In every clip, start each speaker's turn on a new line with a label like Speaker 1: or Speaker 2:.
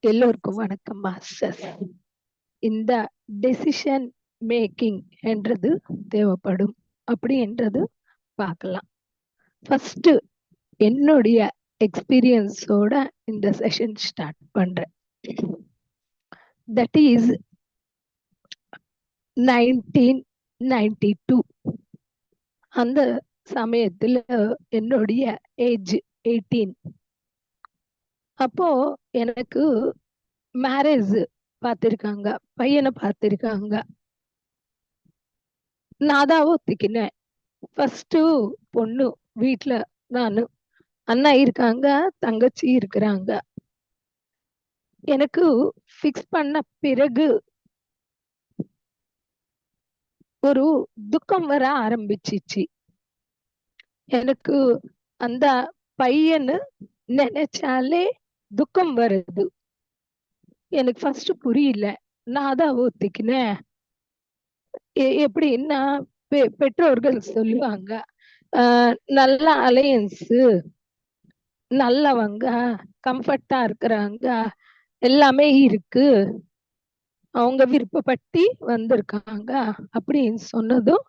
Speaker 1: எல்லோருக்கும் வணக்கம் மாஸ்டர்ஸ் இந்த டெசிஷன் மேக்கிங் என்றது தேவைப்படும் அப்படி என்றது பார்க்கலாம். ஃபர்ஸ்ட் என்னுடைய எக்ஸ்பீரியன்ஸோட இந்த செஷன் ஸ்டார்ட் பண்றேன். That is nineteen ninety two அந்த சமயத்துல என்னுடைய ஏஜ் எயிட்டீன் அப்போ எனக்கு மேரேஜ் பார்த்திருக்காங்க பையனை பார்த்திருக்காங்க. நான் தான் ஒத்துக்கினேன். ஃபர்ஸ்ட் பொண்ணு வீட்டுல நான். அண்ணா இருக்காங்க தங்கச்சி இருக்கிறாங்க. எனக்கு ஃபிக்ஸ் பண்ண பிறகு ஒரு துக்கம் வர ஆரம்பிச்சிச்சு. எனக்கு அந்த பையன்னு நினைச்சாலே துக்கம் வருது. எனக்கு ஃபர்ஸ்ட் புரியல. நான் தான் ஒத்துக்கினேன். எப்படின்னா பெ- பெற்றோர்கள் சொல்லுவாங்க ஆஹ் நல்ல அலையன்ஸ் நல்லவங்க கம்ஃபர்ட்டா இருக்கிறாங்க எல்லாமே இருக்கு. அவங்க விருப்பப்பட்டு வந்திருக்காங்க அப்படின்னு சொன்னதும்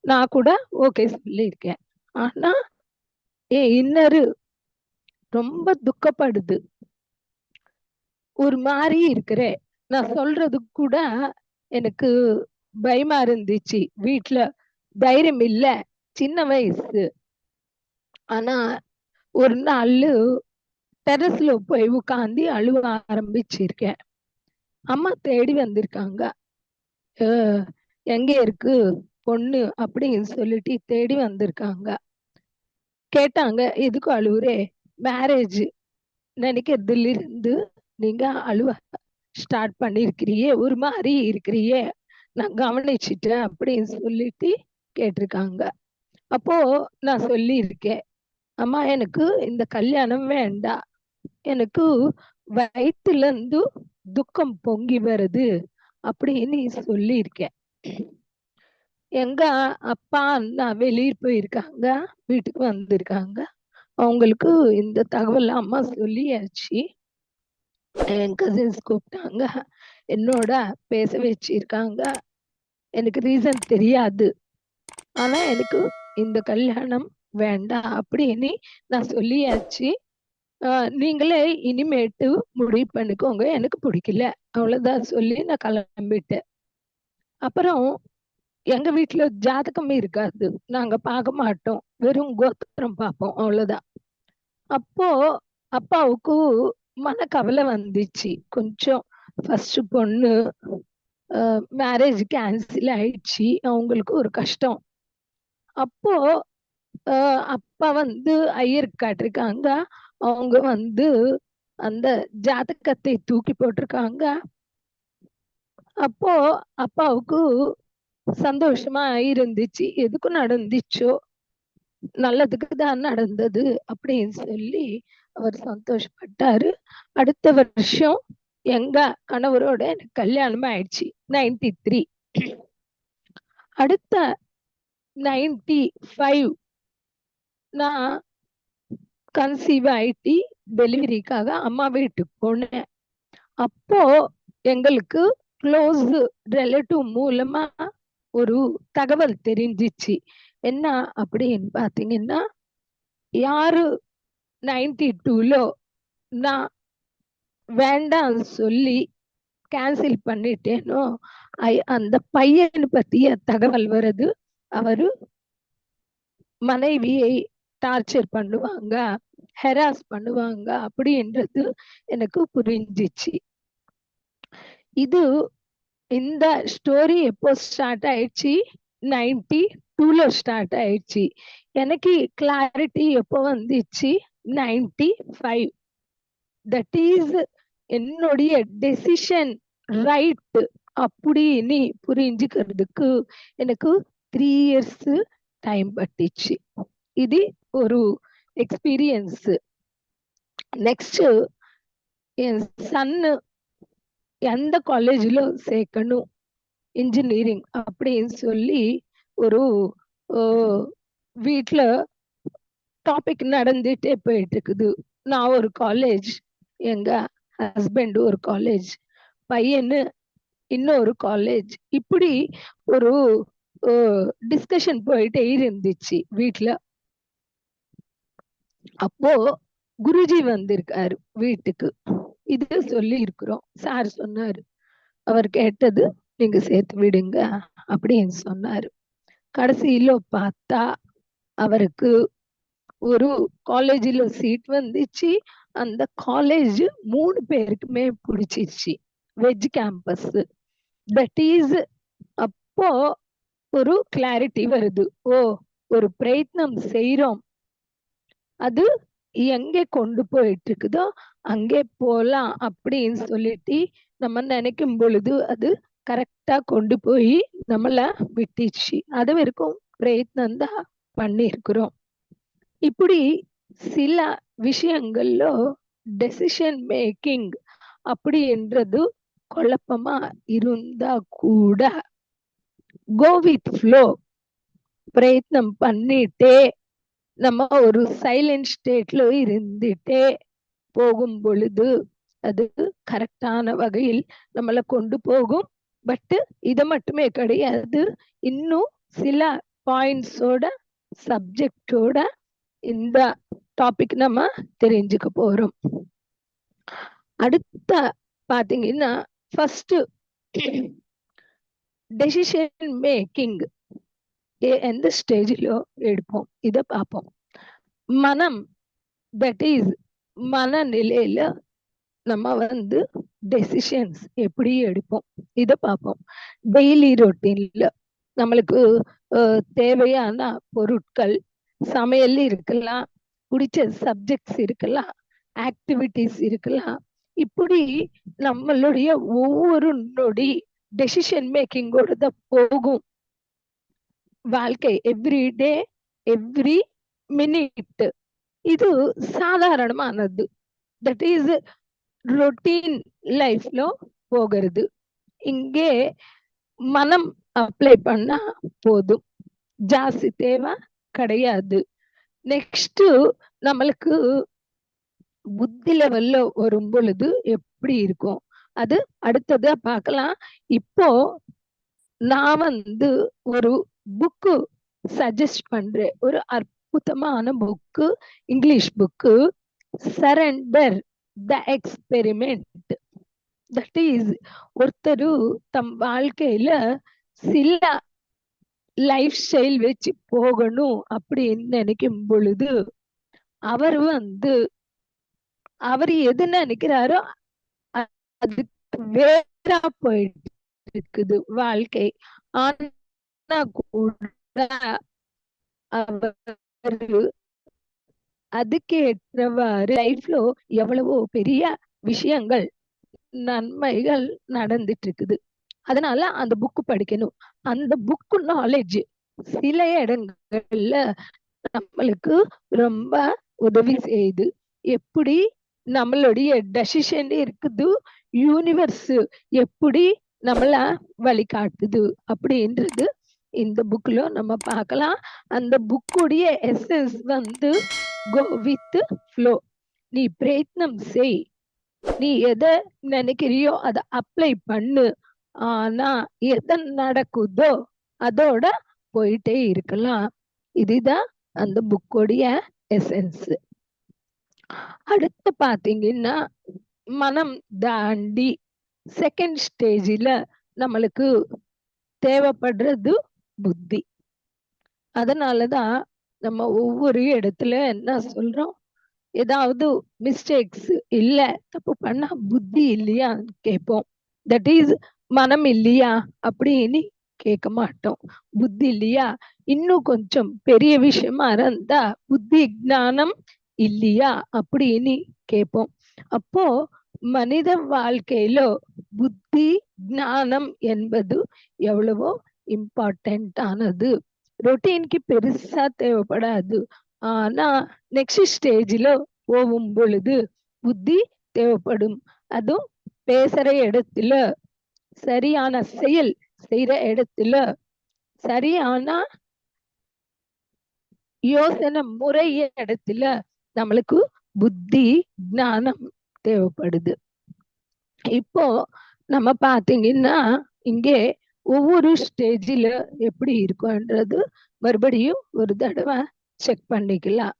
Speaker 1: நான் கூட ஓகே சொல்லியிருக்கேன். ஆனா என் இன்னரு ரொம்ப துக்கப்படுது. ஒரு மாதிரி இருக்கிறேன் நான் சொல்றது கூட எனக்கு பயமா இருந்துச்சு. வீட்டுல தைரியம் இல்ல. சின்ன வயசு. ஆனா ஒரு நாள் டெரஸ்ல போய் உட்காந்து அழுவ ஆரம்பிச்சிருக்கேன். அம்மா தேடி வந்திருக்காங்க. எங்க இருக்கு பொண்ணு? அப்படின்னு சொல்லிட்டு தேடி வந்திருக்காங்க. கேட்டாங்க எதுக்கு அழுவுறே? மேரேஜ் நினைக்கிறதுல இருந்து நீங்க அழுவ ஸ்டார்ட் பண்ணிருக்கிறியே ஒரு மாதிரி இருக்கிறியே நான் கவனிச்சிட்டேன் அப்படின்னு சொல்லிட்டு கேட்டிருக்காங்க. அப்போ நான் சொல்லியிருக்கேன் அம்மா எனக்கு இந்த கல்யாணம் வேண்டாம். எனக்கு வயிற்றுல இருந்து துக்கம் பொங்கி வருது அப்படின்னு சொல்லியிருக்கேன். எங்க அப்பா அண்ணா வெளியே போயிருக்காங்க வீட்டுக்கு வந்திருக்காங்க. அவங்களுக்கு இந்த தகவல் அம்மா சொல்லியாச்சு. என் கசின்ஸ் கூப்பிட்டாங்க. என்னோட பேச வச்சிருக்காங்க. எனக்கு ரீசன் தெரியாது. ஆனா எனக்கு இந்த கல்யாணம் வேண்டாம் அப்படின்னு நான் சொல்லியாச்சு. நீங்களே இனிமேட்டு முடிவு பண்ணிக்கோங்க. எனக்கு பிடிக்கல. அவ்வளவுதான் சொல்லி நான் கிளம்பிட்டேன். அப்புறம் எங்க வீட்டுல ஜாதகம் இருக்காது. நாங்க பார்க்க மாட்டோம். வெறும் கோத்திரம் பார்ப்போம். அவ்வளவுதான். அப்போ அப்பாவுக்கு மனக்கவலை வந்துச்சு. கொஞ்சம் ஃபர்ஸ்ட் பொண்ணு மேரேஜ் கேன்சல் ஆயிடுச்சு. அவங்களுக்கு ஒரு கஷ்டம். அப்போ அப்பா வந்து ஐயர் காட்டிருக்காங்க. அவங்க வந்து அந்த ஜாதகத்தை தூக்கி போட்டிருக்காங்க. அப்போ அப்பாவுக்கு சந்தோஷமா இருந்துச்சு. எதுக்கு நடந்துச்சோ? நல்லதுக்கு தான் நடந்தது அப்படின்னு சொல்லி அவர் சந்தோஷப்பட்டாரு. அடுத்த வருஷம் எங்க கணவரோட எனக்கு கல்யாணம் ஆயிடுச்சு. நைன்டி த்ரீ அடுத்த நைன்டி ஃபைவ் நான் கன்சீவ் ஆயிட்டி டெலிவரிக்காக அம்மா வீட்டுக்கு போனேன். அப்போ எங்களுக்கு க்ளோஸ் ரிலேட்டிவ் மூலமா ஒரு தகவல் தெரிஞ்சிச்சு. என்ன அப்படின்னு பாத்தீங்கன்னா யாரு நைன்டி டூல நான் வேண்டாம் சொல்லி கேன்சல் பண்ணிட்டேனோ ஐ- அந்த பையனை பத்திய தகவல் வருது அவரு மனைவியை டார்ச்சர் பண்ணுவாங்க ஹெராஸ் பண்ணுவாங்க அப்படின்றது எனக்கு புரிஞ்சிச்சு. இது இந்த ஸ்டோரி எப்போ ஸ்டார்ட் ஆயிடுச்சு? நைன்டி டூல ஸ்டார்ட் ஆயிடுச்சு. எனக்கு கிளாரிட்டி எப்போ வந்துச்சு? நைன்டி ஃபைவ் தட் இஸ் என்னுடைய டெசிஷன் ரைட் அப்படின்னு புரிஞ்சுக்கிறதுக்கு எனக்கு த்ரீ இயர்ஸ் டைம் பட்டுச்சு. இது ஒரு எக்ஸ்பீரியன்ஸ் நெக்ஸ்ட் என் சன்னு எந்த காலேஜ்ல சேர்க்கணும்? இன்ஜினியரிங் அப்படின்னு சொல்லி ஒரு வீட்டில் டாபிக் நடந்துட்டே போயிட்டு இருக்குது நான் ஒரு காலேஜ் எங்க ஹஸ்பண்ட் ஒரு காலேஜ் பையனு இன்னொரு காலேஜ் இப்படி ஒரு டிஸ்கஷன் போயிட்டே இருந்துச்சு வீட்ல. அப்போ குருஜி வந்திருக்காரு வீட்டுக்கு. இது சொல்லி இருக்கிறோம் சார் சொன்னாரு. அவர் கேட்டது நீங்க சேர்த்து விடுங்க அப்படின்னு சொன்னாரு. கடைசியில பார்த்தா அவருக்கு ஒரு காலேஜில் சீட் வந்துச்சு. அந்த காலேஜ் மூணு பேருக்குமே பிடிச்சிருச்சு. வெஜ் கேம்பஸ் தட் இஸ் அப்போ ஒரு கிளாரிட்டி வருது. ஓ ஒரு பிரயத்னம் செய்யறோம் அது எங்கே கொண்டு போயிட்டு இருக்குதோ அங்கே போலாம் அப்படின்னு சொல்லிட்டு நம்ம நினைக்கும் பொழுது அது கரெக்டா கொண்டு போய் நம்மள விட்டுச்சு. அது வரைக்கும் பிரயத்னம் தான் பண்ணியிருக்கிறோம். இப்படி சில விஷயங்கள்ல டெசிஷன் மேக்கிங் அப்படின்றது குழப்பமா இருந்தா கூட கோ வித் ஃப்ளோ பிரயத்னம் பண்ணிட்டே நம்ம ஒரு சைலண்ட் ஸ்டேட்ல இருந்துட்டே போகும் பொழுது அது கரெக்டான வகையில் நம்மளை கொண்டு போகும். பட் இதை மட்டுமே கிடையாது. இன்னும் சில பாயிண்ட்ஸோட சப்ஜெக்டோட இந்த டாபிக் நம்ம தெரிஞ்சுக்க போறோம். அடுத்த பாத்தீங்கன்னா ஃபர்ஸ்ட் டெசிஷன் மேக்கிங் எந்த ஸ்டேஜிலோ எடுப்போம். இதை பார்ப்போம். மனம் தட் இஸ் மனநிலையில நம்ம வந்து டெசிஷன்ஸ் எப்படி எடுப்போம்? இத பார்ப்போம். டெய்லி ரொட்டீன்ல நம்மளுக்கு தேவையான பொருட்கள் சமையல் இருக்கலாம் பிடிச்ச சப்ஜெக்ட்ஸ் இருக்கலாம் ஆக்டிவிட்டிஸ் இருக்கலாம். இப்படி நம்மளுடைய ஒவ்வொரு நொடி டெசிஷன் மேக்கிங்கோட தான் போகும். வாழ்க்கை எவ்ரி டே எவ்ரி மினிட் இது சாதாரணமானது தட் இஸ் ரொட்டீன் லைஃப்ல போகிறது இங்கே மனம் அப்ளை பண்ணா போதும் ஜாஸ்தி தேவை கிடையாது நெக்ஸ்ட் நம்மளுக்கு புத்தி லெவல்ல வரும் பொழுது எப்படி இருக்கும் அது அடுத்ததா பார்க்கலாம் இப்போ நான் வந்து ஒரு புக்கு சஜஸ்ட் பண்றேன் ஒரு அற்புதமான book English book surrender the experiment that is ஒருத்தர் தம் வாழ்க்கையில சில லைஃப் ஸ்டைல் வச்சு போகணும் அப்படின்னு நினைக்கும் பொழுது அவர் வந்து அவர் எது நினைக்கிறாரோ அது வேறா போயிட்டு இருக்குது வாழ்க்கை. ஆனா கூட அவர் அதுக்கு ஏற்றவாறு லைஃப்ல எவ்வளவோ பெரிய விஷயங்கள் நன்மைகள் நடந்துட்டு இருக்குது அதனால அந்த புக்கு படிக்கணும். அந்த புக்கு நாலேஜ் சில இடங்கள்ல நம்மளுக்கு ரொம்ப உதவி செய்யுது. எப்படி நம்மளுடைய டெசிஷன் இருக்குது யூனிவர்ஸ் எப்படி நம்மள வழிகாட்டுது அப்படின்றது இந்த புக்ல நம்ம பார்க்கலாம். அந்த புக்குடைய எசன்ஸ் வந்து கோ வித் ஃப்ளோ நீ பிரயத்னம் செய். நீ எதை நினைக்கிறியோ அதை அப்ளை பண்ணு. ஆனா எதை நடக்குதோ அதோட போயிட்டே இருக்கலாம். இதுதான் அந்த புக்கோடைய எசன்ஸ் அடுத்து பாத்தீங்கன்னா மனம் தாண்டி செகண்ட் ஸ்டேஜில் நம்மளுக்கு தேவைப்படுறது புத்தி. அதனாலதான் நம்ம ஒவ்வொரு இடத்துல என்ன சொல்றோம்? ஏதாவது மிஸ்டேக்ஸ் இல்ல தப்பு பண்ணா புத்தி இல்லையா கேட்போம். தட் இஸ் மனம் இல்லையா அப்படின்னு கேட்க மாட்டோம். புத்தி இல்லையா? இன்னும் கொஞ்சம் பெரிய விஷயமா இருந்தா புத்தி ஞானம் இல்லையா அப்படின்னு கேட்போம். அப்போ மனித வாழ்க்கையில புத்தி ஞானம் என்பது எவ்வளவோ இம்பார்ட்டன்ட் ஆனது. ரொட்டீனுக்கு பெருசா தேவைப்படாது. ஆனா நெக்ஸ்ட் ஸ்டேஜ்ல போகும் பொழுது புத்தி தேவைப்படும். அதுவும் பேசுற இடத்துல சரியான செயல் செய்யற இடத்துல சரியான யோசனை முறை இடத்துல நம்மளுக்கு புத்தி ஞானம் தேவைப்படுது. இப்போ நம்ம பாத்தீங்கன்னா இங்கே ஒவ்வொரு ஸ்டேஜில் எப்படி இருக்கும்ன்றது மறுபடியும் ஒரு தடவை செக் பண்ணிக்கலாம்.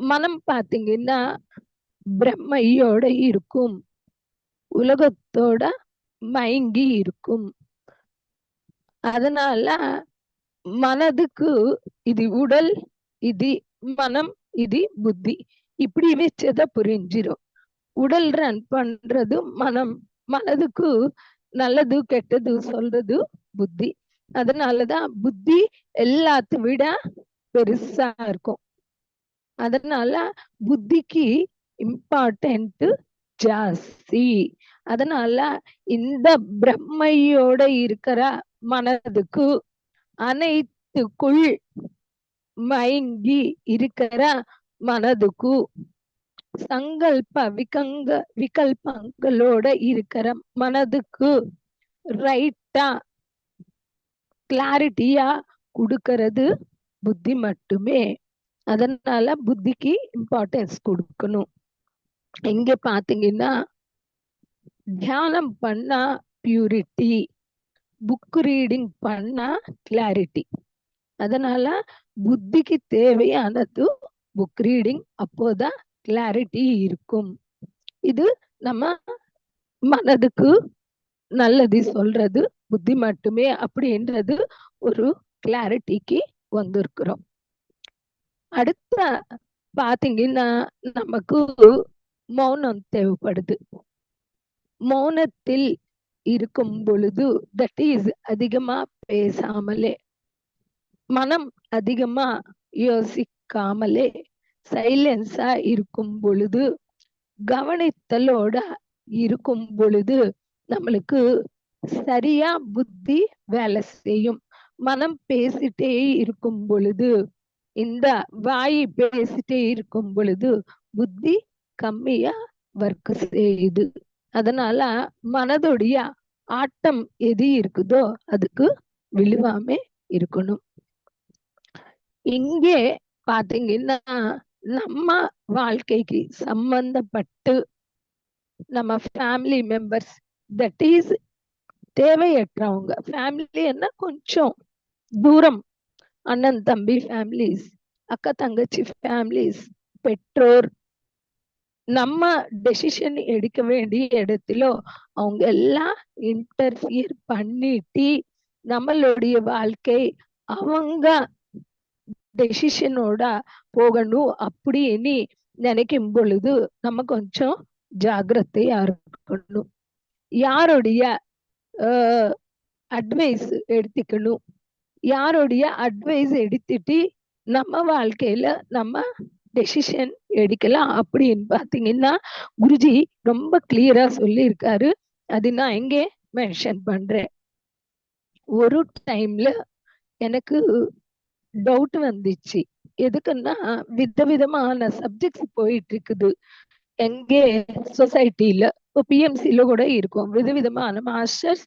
Speaker 1: மனம் பாத்தீங்கன்னா பிரம்மையோட இருக்கும். உலகத்தோட மயங்கி இருக்கும். அதனால மனதுக்கு இது உடல் இது மனம் இது புத்தி. இப்படி வச்சத புரிஞ்சிடும் உடல் ரன் பண்றது மனம். மனதுக்கு நல்லது கெட்டது சொல்றது புத்தி. அதனாலதான் புத்தி எல்லாத்த விட பெருசா இருக்கும். அதனால புத்திக்கு இம்பார்ட்டன்ட் ஜாஸ்தி. அதனால இந்த பிரம்மையோட இருக்கிற மனதுக்கு அனைத்துக்குள் மயங்கி இருக்கிற மனதுக்கு சங்கல்ப விகங்க விகல்பங்களோட இருக்கிற மனதுக்கு ரைட்டா கிளாரிட்டியா கொடுக்கறது புத்தி மட்டுமே. அதனால புத்திக்கு இம்பார்ட்டன்ஸ் கொடுக்கணும். எங்க பாத்தீங்கன்னா தியானம் பண்ணா பியூரிட்டி புக் ரீடிங் பண்ணா கிளாரிட்டி அதனால புத்திக்கு தேவையானது புக் ரீடிங் அப்போதான் கிளாரிட்டி இருக்கும். இது நம்ம மனதுக்கு நல்லது சொல்றது புத்தி மட்டுமே அப்படின்றது ஒரு கிளாரிட்டிக்கு வந்திருக்கிறோம். அடுத்த பாத்தீங்கன்னா நமக்கு மௌனம் தேவைப்படுது. மௌனத்தில் இருக்கும் பொழுது தட் இஸ் அதிகமா பேசாமலே மனம் அதிகமா யோசிக்காமலே சைலன்ஸா இருக்கும் பொழுது கவனித்தலோட இருக்கும் பொழுது நம்மளுக்கு சரியா புத்தி வேலை செய்யும். மனம் பேசிட்டே இருக்கும் பொழுது இந்த வாய் பேசிட்டே இருக்கும் பொழுது புத்தி கம்மியா ஒர்க் செய்யுது. அதனால மனதுடைய ஆட்டம் எது இருக்குதோ அதுக்கு விழுவாம இருக்கணும். இங்கே பாத்தீங்கன்னா நம்ம வாழ்க்கைக்கு சம்பந்தப்பட்டு நம்ம ஃபேமிலி மெம்பர்ஸ் தட் இஸ் தேவையற்றவங்க. ஃபேமிலி என்ன கொஞ்சம் தூரம். அண்ணன் தம்பி ஃபேமிலிஸ் அக்கா தங்கச்சி ஃபேமிலிஸ் பெற்றோர். நம்ம டெசிஷன் எடுக்க வேண்டிய இடத்துல அவங்க எல்லாம் இன்டர்ஃபியர் பண்ணிட்டு நம்மளுடைய வாழ்க்கை அவங்க டெசிஷனோட போகணும் அப்படின்னு நினைக்கும் பொழுது நம்ம கொஞ்சம் ஜாகிரதையா இருக்கணும். யாருடைய அட்வைஸ் எடுத்துக்கணும்? யாருடைய அட்வைஸ் எடுத்துட்டு நம்ம வாழ்க்கையில நம்ம டெசிஷன் எடுக்கலாம் அப்படின்னு பாத்தீங்கன்னா குருஜி ரொம்ப கிளியரா சொல்லியிருக்காரு. அது நான் எங்கே மென்ஷன் பண்றேன். ஒரு டைம்ல எனக்கு டவுட் வந்துச்சு. எதுக்குன்னா விதவிதமான சப்ஜெக்ட்ஸ் போயிட்டு இருக்குது எங்கே சொசைட்டில இப்போ பிஎம்சில கூட இருக்கும். விதவிதமான மாஸ்டர்ஸ்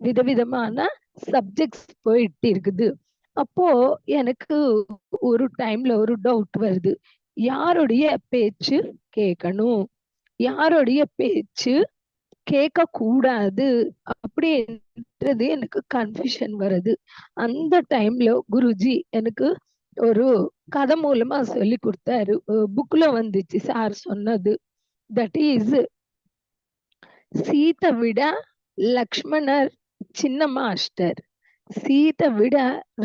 Speaker 1: விதவிதமான சப்ஜெக்ட்ஸ் போயிட்டு இருக்குது அப்போ எனக்கு ஒரு டைம்ல ஒரு டவுட் வருது. யாருடைய பேச்சு கேட்கணும்? யாருடைய பேச்சு கேட்க கூடாது அப்படின்றது எனக்கு கன்ஃபியூஷன் வருது. அந்த டைம்ல குருஜி எனக்கு ஒரு கதை மூலமா சொல்லி கொடுத்தாரு. புக்ல வந்துச்சு சார் சொன்னது. தட் இஸ் சீத்தை விட லக்ஷ்மணர் சின்ன மாஸ்டர் சீத்தை விட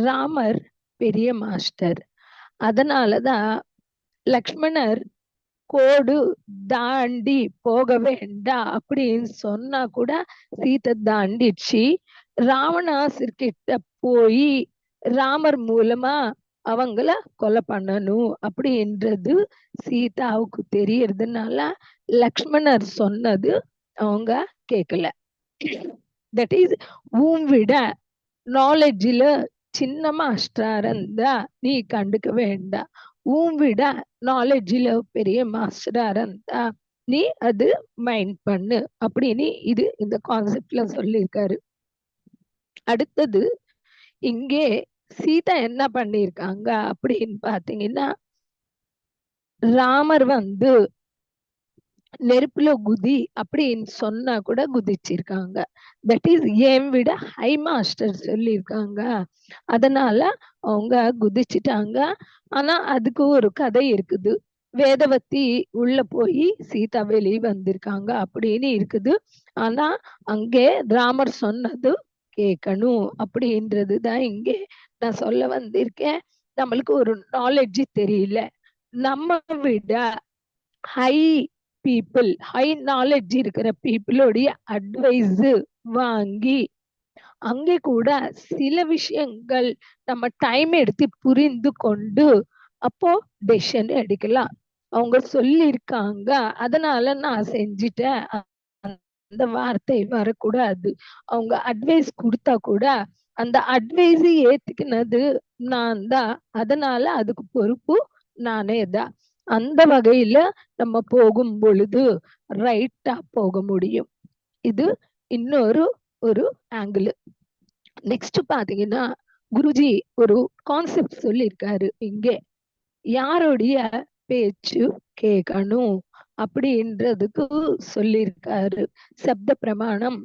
Speaker 1: ராமர் பெரிய மாஸ்டர் அதனாலதான் லக்ஷ்மணர் கோடு தாண்டி போக வேண்டாம் அப்படின்னு சொன்னா கூட சீத்தை தாண்டிச்சு ராவணாசிர்கிட்ட போய் ராமர் மூலமா அவங்கள கொலை பண்ணணும் அப்படின்றது சீதாவுக்கு தெரியறதுனால லக்ஷ்மணர் சொன்னது அவங்க கேட்கல தட் இஸ் ஊம் விட நாலேஜில் சின்ன அஷ்டாரந்தா நீ கண்டுக்க வேண்டாம் உன் விட நாலேஜில் பெரிய மாஸ்டரா இருந்தா நீ அது மைண்ட் பண்ணு. அப்படின்னு இது இந்த கான்செப்ட்ல சொல்லியிருக்காரு. அடுத்தது இங்கே சீதா என்ன பண்ணிருக்காங்க அப்படின்னு பாத்தீங்கன்னா ராமர் வந்து நெருப்புல குதி அப்படின்னு சொன்னா கூட குதிச்சிருக்காங்க. தட் இஸ் ஏம் விட ஹை மாஸ்டர் சொல்லியிருக்காங்க அதனால அவங்க குதிச்சிட்டாங்க. ஆனா அதுக்கு ஒரு கதை இருக்குது. வேதவத்தி உள்ள போய் சீதா வெளியே வந்திருக்காங்க அப்படின்னு இருக்குது. ஆனா அங்கே ராமர் சொன்னது கேட்கணும் அப்படின்றது தான் இங்கே நான் சொல்ல வந்திருக்கேன். நம்மளுக்கு ஒரு நாலேஜ் தெரியல. நம்ம விட ஹை பீப்புள் ஹை நாலேஜ் இருக்கிற பீப்புளுடைய அட்வைஸ் வாங்கி அங்கே கூட சில விஷயங்கள் நம்ம டைம் எடுத்து புரிந்து கொண்டு அப்போ டெசிஷன் எடுக்கலாம். அவங்க சொல்லியிருக்காங்க. அதனால நான் செஞ்சிட்டேன். அந்த வார்த்தை வரக்கூடாது. அவங்க அட்வைஸ் கொடுத்தா கூட அந்த அட்வைஸ் ஏத்துக்கினது நான் தான் அதனால அதுக்கு பொறுப்பு நானே தான் அந்த வகையில நம்ம போகும் பொழுது ரைட்டா போக முடியும். இது இன்னொரு ஒரு ஆங்கிள் நெக்ஸ்ட் பாத்தீங்கன்னா குருஜி ஒரு கான்செப்ட் சொல்லியிருக்காரு இங்கே. யாருடைய பேச்சு கேட்கணும் அப்படின்றதுக்கு சொல்லியிருக்காரு சப்த பிரமாணம்.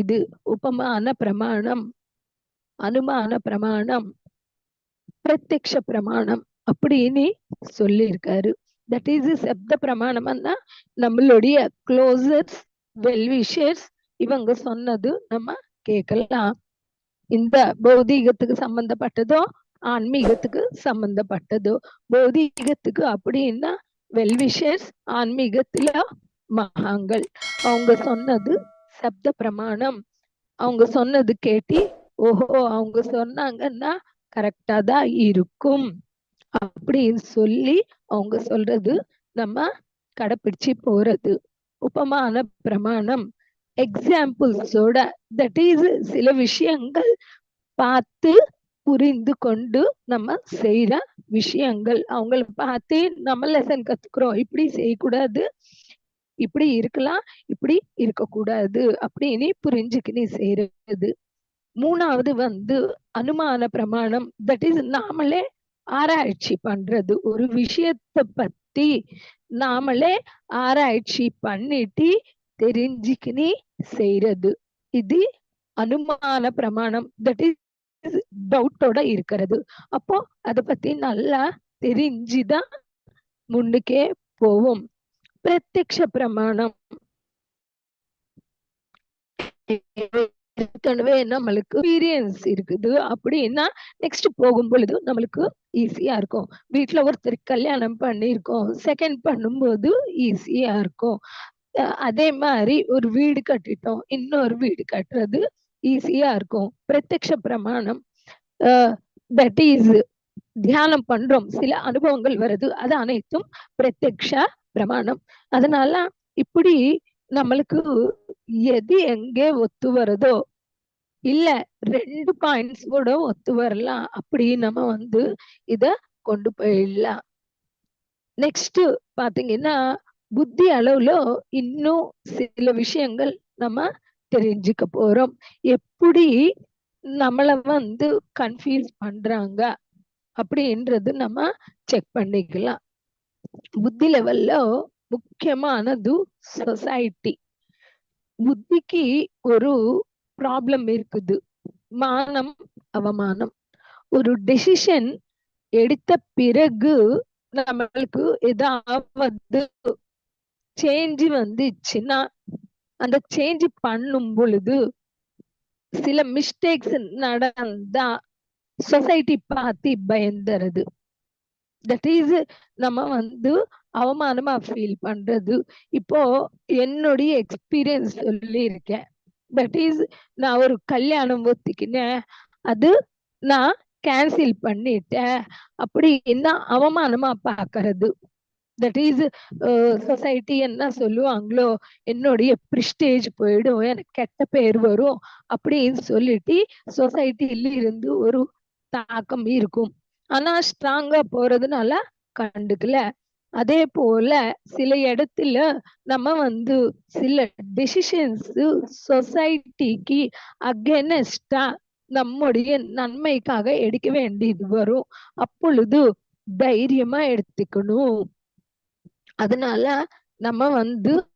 Speaker 1: இது உபமான பிரமாணம் அனுமான பிரமாணம் பிரத்யக்ஷ பிரமாணம். அப்படின்னு சொல்லியிருக்காரு. தட் இஸ் சப்த பிரமாணம்னா நம்மளுடைய க்ளோசர்ஸ் வெல்விஷர்ஸ் இவங்க சொன்னது நம்ம கேட்கலாம். இந்த பௌதீகத்துக்கு சம்பந்தப்பட்டதோ ஆன்மீகத்துக்கு சம்பந்தப்பட்டதோ. பௌதீகத்துக்கு அப்படின்னா வெல்விஷர்ஸ் ஆன்மீகத்துல மகாங்கள் அவங்க சொன்னது சப்த பிரமாணம். அவங்க சொன்னது கேட்டி ஓஹோ அவங்க சொன்னாங்கன்னா கரெக்டா தான் இருக்கும். அப்படின்னு சொல்லி அவங்க சொல்றது நம்ம கடைப்பிடிச்சு போறது. உபமான பிரமாணம் எக்ஸாம்பிள்ஸோட தட் இஸ் சில விஷயங்கள் பார்த்து புரிந்து கொண்டு நம்ம செய்யற விஷயங்கள். அவங்கள பார்த்து நம்ம லெசன் கத்துக்கிறோம். இப்படி செய்யக்கூடாது இப்படி இருக்கலாம் இப்படி இருக்கக்கூடாது அப்படின்னு புரிஞ்சுக்கினி செய்யறது மூணாவது வந்து அனுமான பிரமாணம். தட் இஸ் நாமளே ஆராய்ச்சி பண்றது. ஒரு விஷயத்தை பத்தி நாமளே ஆராய்ச்சி பண்ணிட்டு தெரிஞ்சுக்கினி செய்யறது இது அனுமான பிரமாணம். தட் இஸ் டவுட்டோட இருக்கிறது. அப்போ அத பத்தி நல்லா தெரிஞ்சுதான் முன்னுக்கே போவோம். பிரத்யக்ஷ பிரமாணம். ஏற்கனவே நம்மளுக்கு எக்ஸ்பீரியன்ஸ் இருக்குது. அப்படின்னா நெக்ஸ்ட் போகும் பொழுது நம்மளுக்கு ஈஸியா இருக்கும். வீட்டுல ஒருத்தர் கல்யாணம் பண்ணியிருக்கோம். செகண்ட் பண்ணும்போது ஈஸியா இருக்கும். அதே மாதிரி ஒரு வீடு கட்டிட்டோம். இன்னொரு வீடு கட்டுறது ஈஸியா இருக்கும். பிரத்யக்ஷ பிரமாணம் தட் இஸ் தியானம் பண்றோம். சில அனுபவங்கள் வருது. அது அனைத்தும் பிரத்யக்ஷ பிரமாணம். அதனால இப்படி நம்மளுக்கு எது எங்கே ஒத்து வருதோ இல்ல ரெண்டு பாயிண்ட்ஸ் கூட ஒத்து வரலாம் அப்படி நம்ம வந்து இத கொண்டு போயிடலாம். நெக்ஸ்ட் பாத்தீங்கன்னா புத்தி அளவுல இன்னும் சில விஷயங்கள் நம்ம தெரிஞ்சுக்க போறோம். எப்படி நம்மள வந்து கன்ஃபியூஸ் பண்றாங்க அப்படின்றது நம்ம செக் பண்ணிக்கலாம். புத்தி லெவல்ல முக்கியமானது சொசைட்டி புத்திக்கு ஒரு ப்ராப்ளம் இருக்குது. மானம் அவமானம். ஒரு டெசிஷன் எடுத்த பிறகு நம்மளுக்கு ஏதாவது சேஞ்ச் வந்துச்சுன்னா அந்த சேஞ்ச் பண்ணும் பொழுது சில மிஸ்டேக்ஸ் நடந்தா சொசைட்டி பார்த்து பயந்துறது. தட் இஸ் நம்ம வந்து அவமானமா ஃபீல் பண்றது. இப்போ என்னுடைய எக்ஸ்பீரியன்ஸ் சொல்லி இருக்கேன் தட் இஸ் நான் ஒரு கல்யாணம் ஒத்திக்கினேன். அது நான் கேன்சல் பண்ணிட்டேன். அப்படின்னா அவமானமா பாக்குறது? தட் இஸ் சொசைட்டி என்ன சொல்லுவாங்களோ என்னுடைய ப்ரிஸ்டேஜ் போயிடும் எனக்கு கெட்ட பேர் வரும் அப்படின்னு சொல்லிட்டு சொசைட்டில இருந்து ஒரு தாக்கம் இருக்கும். ஆனா ஸ்ட்ராங்கா போறதுனால கண்டுக்கல. அதே போல சில இடத்துல நம்ம வந்து சில டெசிஷன்ஸ் சொசைட்டிக்கு அகெனஸ்டா நம்முடைய நன்மைக்காக எடுக்க வேண்டியது வரும். அப்பொழுது தைரியமா எடுத்துக்கணும். அதனால நம்ம வந்து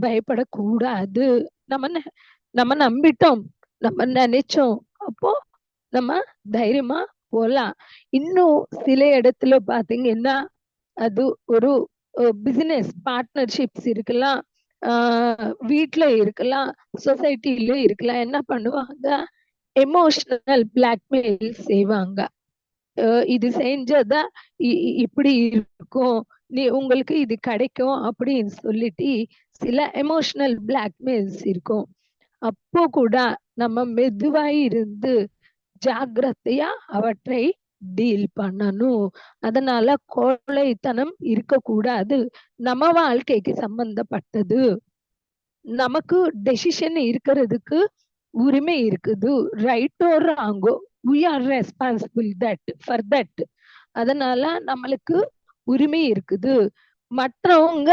Speaker 1: பயப்படக்கூடாது. நம்ம ந- நம்ம நம்பிட்டோம் நம்ம நினைச்சோம் அப்போ நம்ம தைரியமா போலாம். இன்னும் சில இடத்துல பாத்தீங்கன்னா அது ஒரு பிசினஸ் பார்ட்னர்ஷிப்ஸ் இருக்கலாம். ஆஹ் வீட்ல இருக்கலாம் சொசைட்டில இருக்கலாம். என்ன பண்ணுவாங்க? எமோஷனல் பிளாக்மெயில் செய்வாங்க. இது செஞ்சதா இ- இப்படி இருக்கும். நீ உங்களுக்கு இது கிடைக்கும் அப்படின்னு சொல்லிட்டு சில எமோஷனல் பிளாக்மெயில்ஸ் இருக்கும். அப்போ கூட நம்ம மெதுவா இருந்து ஜாகிரதையா அவற்றை டீல் பண்ணணும். அதனால கோழைத்தனம் இருக்கக்கூடாது. நம்ம வாழ்க்கைக்கு சம்பந்தப்பட்டது. நமக்கு டெசிஷன் இருக்கிறதுக்கு உரிமை இருக்குது. ரைட்டோ ராங்கோ we are responsible that for that அதனால நம்மளுக்கு உரிமை இருக்குது. மற்றவங்க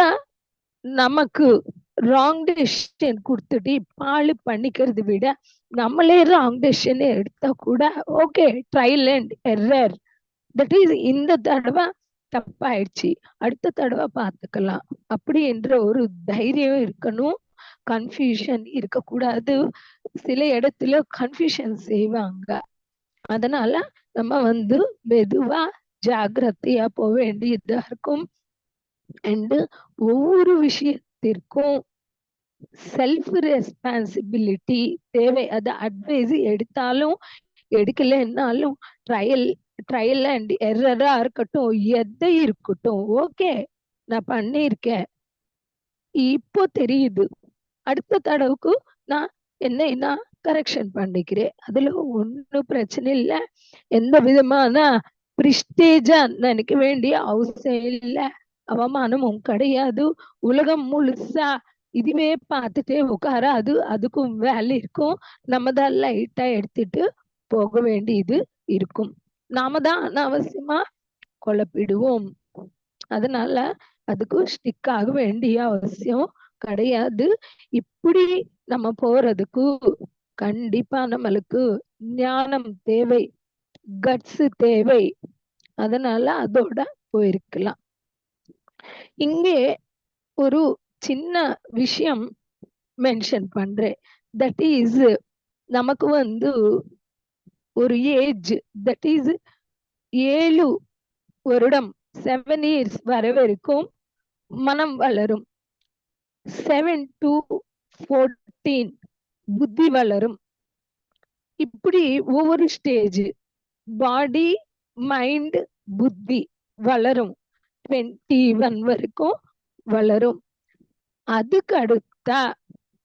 Speaker 1: நமக்கு ராங் டெசிஷன் கொடுத்துட்டு பாழு பண்ணிக்கிறது விட நம்மளே ராங் டெசிஷன் எடுத்தா கூட okay trial and error that is இந்த தடவை தப்பாயிடுச்சு. அடுத்த தடவை பார்த்துக்கலாம். அப்படி என்ற ஒரு தைரியம் இருக்கணும். கன்ஃபியூஷன் இருக்கக்கூடாது. சில இடத்துல கன்ஃபியூஷன் செய்வாங்க. அதனால நம்ம வந்து மெதுவா ஜாக்கிரதையா போக வேண்டியதா இருக்கும். அண்டு ஒவ்வொரு விஷயத்திற்கும் செல்ஃப் ரெஸ்பான்சிபிலிட்டி தேவை. அது அட்வைஸ் எடுத்தாலும் எடுக்கலைன்னாலும் ட்ரையல் ட்ரையல் அண்ட் எரரா இருக்கட்டும் எதை இருக்கட்டும் ஓகே நான் பண்ணியிருக்கேன். இப்போ தெரியுது. அடுத்த தடவுக்கு நான் என்ன நான் கரெக்ஷன் பண்ணிக்கிறேன். அதுல ஒன்றும் பிரச்சனை இல்லை. எந்த விதமான பிரிஸ்டேஜா நினைக்க வேண்டிய அவசியம் இல்லை. அவமானமும் கிடையாது. உலகம் முழுசா இதுவே பார்த்துட்டே உட்காராது அதுக்கும் வேலை இருக்கும். நம்ம தான் லைட்டா எடுத்துட்டு போக வேண்டியது இருக்கும். நாம தான் அனாவசியமா குழப்பிடுவோம். அதனால அதுக்கு ஸ்டிக் ஆக வேண்டிய அவசியம் கிடையாது. இப்படி நம்ம போறதுக்கு கண்டிப்பா நம்மளுக்கு ஞானம் தேவை கட்ஸ் தேவை. அதனால அதோட போயிருக்கலாம். இங்கே ஒரு சின்ன விஷயம் மென்ஷன் பண்றேன். தட் இஸ் நமக்கு வந்து ஒரு ஏஜ் தட் இஸ் ஏழு வருடம் செவன் இயர்ஸ் வர வரைக்கும் மனம் வளரும். செவன் டு ஃபோர்டீன் புத்தி வளரும். இப்படி ஒவ்வொரு ஸ்டேஜ் பாடி மைண்ட் புத்தி வளரும். டுவெண்ட்டி ஒன் வரைக்கும் வளரும். அதுக்கு அடுத்தா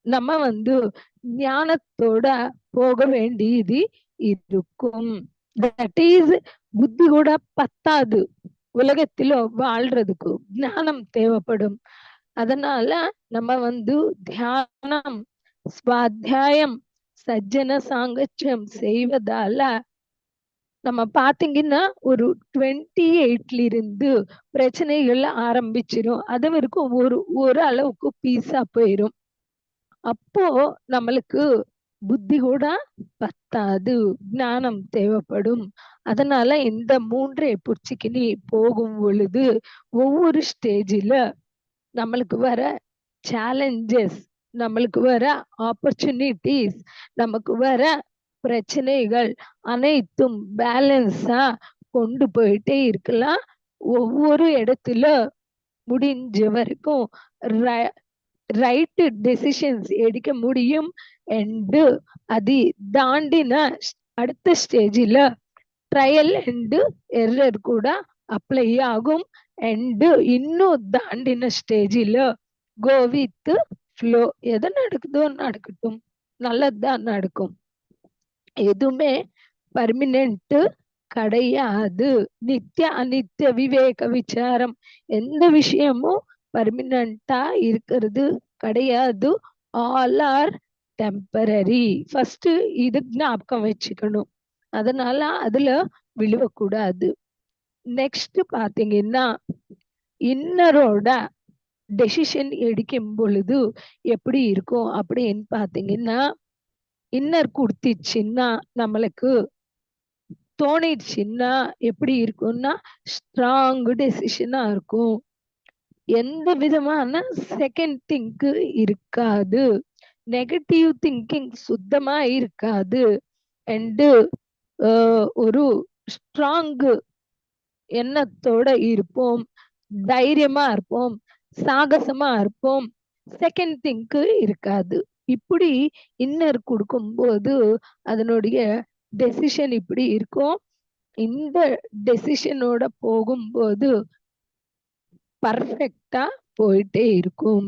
Speaker 1: நம்ம வந்து ஞானத்தோட போக வேண்டியது இருக்கும். தட் இஸ் புத்தி கூட பத்தாது. உலகத்தில வாழ்றதுக்கு ஞானம் தேவைப்படும். அதனால நம்ம வந்து தியானம் சுவாத்தியாயம் சஜ்ஜன சாங்கச்சம் செய்வதால நம்ம பாத்தீங்கன்னா ஒரு டுவெண்ட்டி எயிட்ல இருந்து பிரச்சனைகள் ஆரம்பிச்சிடும் அது வரைக்கும் ஒரு ஒரு அளவுக்கு பீஸா போயிரும். அப்போ நம்மளுக்கு புத்தி கூட பத்தாது. ஞானம் தேவைப்படும். அதனால இந்த மூன்றை புடிச்சுக்கினி போகும் பொழுது ஒவ்வொரு ஸ்டேஜில நம்மளுக்கு வர சேலஞ்சஸ் நம்மளுக்கு வர ஆப்பர்ச்சுனிட்டிஸ் நமக்கு வர பிரச்சனைகள் அனைத்தும் பேலன்ஸா கொண்டு போயிட்டே இருக்கலாம். ஒவ்வொரு இடத்துல முடிஞ்ச வரைக்கும் ரைட் டெசிஷன்ஸ் எடுக்க முடியும் அண்டு அது தாண்டின அடுத்த ஸ்டேஜில் ட்ரையல் அண்டு எரர் கூட அப்ளை ஆகும் அண்டு இன்னும் தாண்டின ஸ்டேஜில் கோவித்து ஃப்ளோ எது நடக்குதோ நடக்கட்டும். நல்லதுதான் நடக்கும். எதுவுமே பர்மனெண்ட் கிடையாது. நித்திய அநித்திய விவேக விசாரம். எந்த விஷயமும் பர்மினண்டா இருக்கிறது கிடையாது. ஆல் ஆர் டெம்பரரி ஃபர்ஸ்ட் இது ஞாபகம் வச்சுக்கணும். அதனால அதுல விழுவக்கூடாது. நெக்ஸ்ட் பாத்தீங்கன்னா இன்னரோட டெசிஷன் எடுக்கும் பொழுது எப்படி இருக்கும் அப்படின்னு பாத்தீங்கன்னா இன்னர் குடுத்துச்சுன்னா நம்மளுக்கு தோணிடுச்சுன்னா எப்படி இருக்கும்னா ஸ்ட்ராங் டெசிஷனா இருக்கும். எந்த விதமான செகண்ட் திங்க் இருக்காது. நெகட்டிவ் திங்கிங் சுத்தமா இருக்காது. அண்டு ஒரு ஸ்ட்ராங் எண்ணத்தோட இருப்போம். தைரியமா இருப்போம். சாகசமா இருப்போம். செகண்ட் திங்க் இருக்காது. இப்படி இன்னர் கொடுக்கும்போது அதனுடைய டெசிஷன் இப்படி இருக்கும். இந்த டெசிஷனோட போகும்போது பர்ஃபெக்டா போயிட்டே இருக்கும்.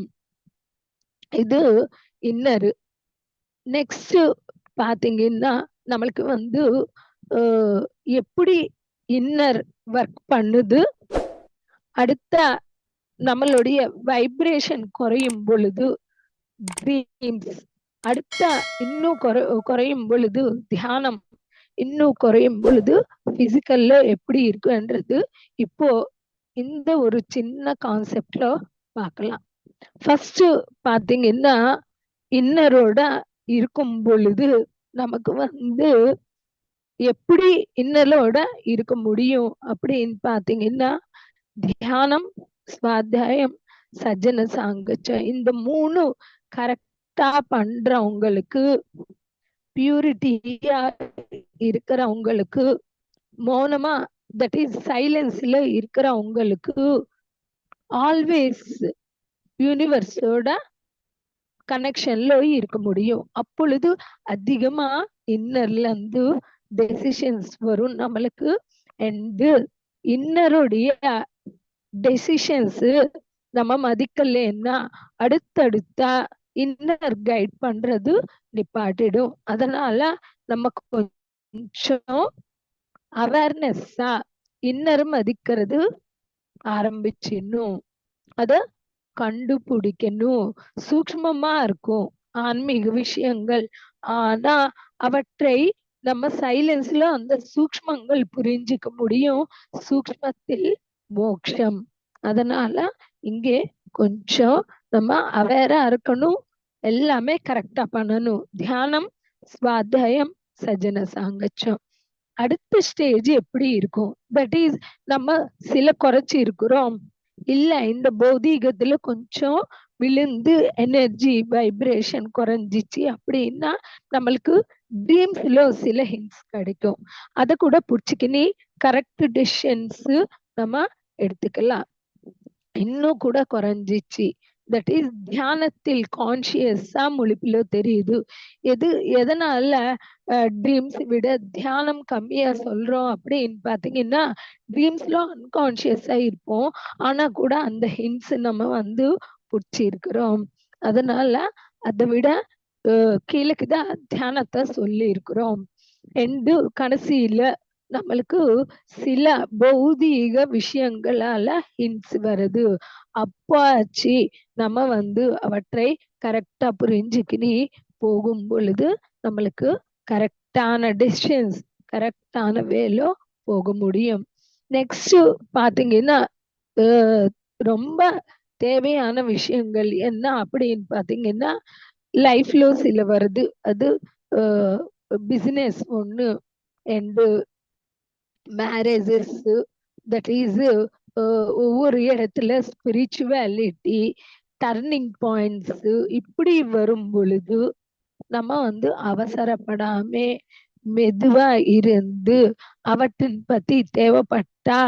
Speaker 1: இது இன்னரு நெக்ஸ்ட் பாத்தீங்கன்னா நம்மளுக்கு வந்து எப்படி இன்னர் ஒர்க் பண்ணுது? அடுத்த நம்மளுடைய வைப்ரேஷன் குறையும் பொழுது ட்ரீம்ஸ் அடுத்த இன்னும் குறை குறையும் பொழுது தியானம். இன்னும் குறையும் பொழுது பிசிக்கல்ல எப்படி இருக்குன்றது இப்போ இந்த ஒரு சின்ன கான்செப்ட்ல பார்க்கலாம். ஃபர்ஸ்ட் பாத்தீங்கன்னா இன்னரோட இருக்கும் பொழுது நமக்கு வந்து எப்படி இன்னலோட இருக்க முடியும் அப்படின்னு பாத்தீங்கன்னா தியானம் சுவாத்தியாயம் சஜ்ஜன சாங்கச்சம் இந்த மூணு கரெக்டா பண்றவங்களுக்கு பியூரிட்டியா இருக்கிறவங்களுக்கு மௌனமா தட் இஸ் சைலன்ஸ்ல இருக்கிறவங்களுக்கு ஆல்வேஸ் யூனிவர்ஸோட கனெக்ஷன்ல இருக்க முடியும். அப்பொழுது அதிகமா இன்னர்ல இருந்து டெசிஷன்ஸ் வரும் நம்மளுக்கு. அண்ட் இன்னருடைய டெசிஷன்ஸ் நம்ம மதிக்கலன்னா அடுத்தடுத்தா இன்னர் கைட் பண்றது நிப்பாட்டிடும். அதனால நம்ம கொஞ்சம் அவேர்னஸ்ஸா இன்னர் மதிக்கிறது ஆரம்பிச்சிடணும். அத கண்டுபிடிக்கணும். சூக்மமா இருக்கும். ஆன்மீக விஷயங்கள். ஆனா அவற்றை நம்ம சைலன்ஸ்ல அந்த சூக்மங்கள் புரிஞ்சுக்க முடியும். சூக்மத்தில் மோக்ஷம் அதனால இங்கே கொஞ்சம் நம்ம அவேரா இருக்கணும். எல்லாமே கரெக்டா பண்ணணும். தியானம் சுவாத்தியம் சஜன சாங்கச்சம். அடுத்த ஸ்டேஜ் எப்படி இருக்கும்? தட் இஸ் நம்ம சில குறைச்சி இருக்கிறோம். இல்ல இந்த பௌதீகத்துல கொஞ்சம் விழுந்து எனர்ஜி வைப்ரேஷன் குறைஞ்சிச்சு அப்படின்னா நம்மளுக்கு ட்ரீம்ஸ்ல சில ஹிண்ட்ஸ் கிடைக்கும். அதை கூட பிடிச்சிக்கினி கரெக்ட் டிசிஷன்ஸ் நம்ம எடுத்துக்கலாம். இன்னும் கூட குறைஞ்சிச்சு. தட் இஸ் தியானத்தில் கான்சியஸா முழிப்பிலோ தெரியுது. எது எதனால ட்ரீம்ஸ் விட தியானம் கம்மியா சொல்றோம் அப்படின்னு பாத்தீங்கன்னா ட்ரீம்ஸ்ல அன்கான்சியஸா இருப்போம். ஆனா கூட அந்த ஹிண்ட்ஸ் நம்ம வந்து பிடிச்சிருக்கிறோம். அதனால அதை விட கீழக்குதான் தியானத்தை சொல்லி இருக்கிறோம் ரெண்டு கடைசியில நம்மளுக்கு சில பௌதீக விஷயங்களால ஹிண்ட்ஸ் வருது. அப்பாச்சு நம்ம வந்து அவற்றை கரெக்டா புரிஞ்சுக்கினி போகும் பொழுது நம்மளுக்கு கரெக்டான டிஸ்டன்ஸ் கரெக்டான வேலோ போக முடியும். நெக்ஸ்ட் பாத்தீங்கன்னா ரொம்ப தேவையான விஷயங்கள் என்ன அப்படின்னு பாத்தீங்கன்னா லைஃப்ல சில வருது. அது பிசினஸ் ஒண்ணு. அண்டு மேரேஜஸ் தட் இஸ் ஒவ்வொரு இடத்துல ஸ்பிரிச்சுவாலிட்டி டர்னிங் பாயிண்ட்ஸ் இப்படி வரும் பொழுது நம்ம வந்து அவசரப்படாம மெதுவா இருந்து அவற்றின் பத்தி தேவைப்பட்டா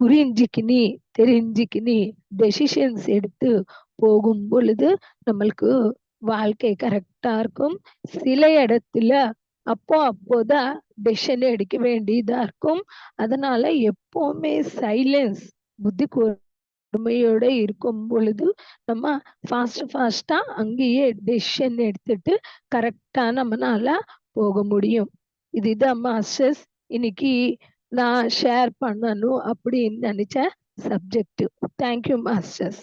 Speaker 1: புரிஞ்சுக்கினி தெரிஞ்சுக்கினி டெசிஷன்ஸ் எடுத்து போகும் பொழுது நம்மளுக்கு வாழ்க்கை கரெக்டா இருக்கும். சில இடத்துல அப்போ அப்போதான் டெசிஷன் எடுக்க வேண்டியதா இருக்கும். அதனால எப்பவுமே சைலன்ஸ் புத்தி கூர்மையோட இருக்கும் பொழுது நம்ம ஃபாஸ்ட் ஃபாஸ்டா அங்கேயே டெசிஷன் எடுத்துட்டு கரெக்டா நம்மனால போக முடியும். இதுதான் மாஸ்டர்ஸ் இன்னைக்கு நான் ஷேர் பண்ணணும் அப்படின்னு நினைச்ச சப்ஜெக்ட் தேங்க்யூ மாஸ்டர்ஸ்